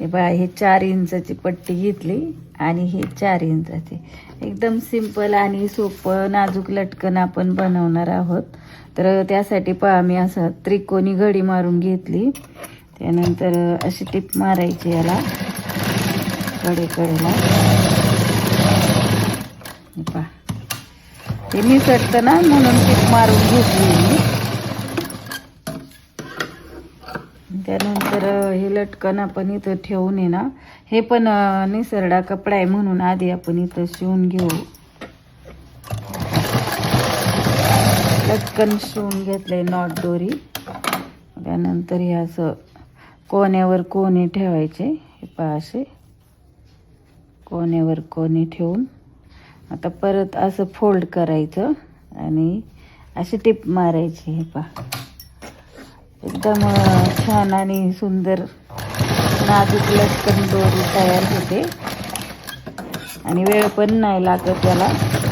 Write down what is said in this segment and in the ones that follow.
हे बा हे चार इंचाची पट्टी घेतली आणि हे चार इंचाची. एकदम सिंपल आणि सोपं नाजूक लटकन आपण बनवणार आहोत. तर त्यासाठी पहा मी असं त्रिकोणी घडी मारून घेतली. त्यानंतर अशी टिप मारायची याला कडेकडेला. पहा. ते निसटतं ना म्हणून टिप मारून घेतली मी त्यानंतर हे लटकन आपण इथं ठेवून आहे ना हे पण निसरडा कपडा आहे म्हणून आधी आपण इथं शिवून घेऊ. लटकन शिवून घेतलंय नॉट दोरी. त्यानंतर हे असं कोण्यावर कोणे ठेवायचे हे पहा असे. कोण्यावर कोणे ठेवून. आता परत असं फोल्ड करायचं आणि अशी टिप मारायची हे पहा. एकदम छान आणि सुंदर नाजूक लटकन दोरी तयार होते. आणि वेळ पण नाही लागत त्याला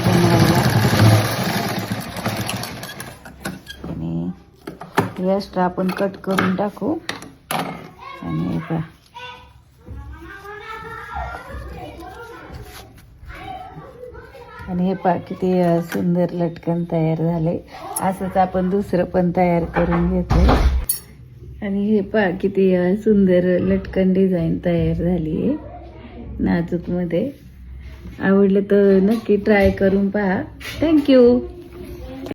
बनवायला. आणि वेस्ट आपण कट करून टाकू. आणि हे आणि हे पा किती सुंदर लटकन तयार झाले. असंच आपण दुसरं पण तयार करून घेतो आणि हे पहा किती सुंदर लटकन डिझाईन तयार झाली आहे नाजूकमध्ये. आवडलं तर नक्की ट्राय करून पहा. थँक्यू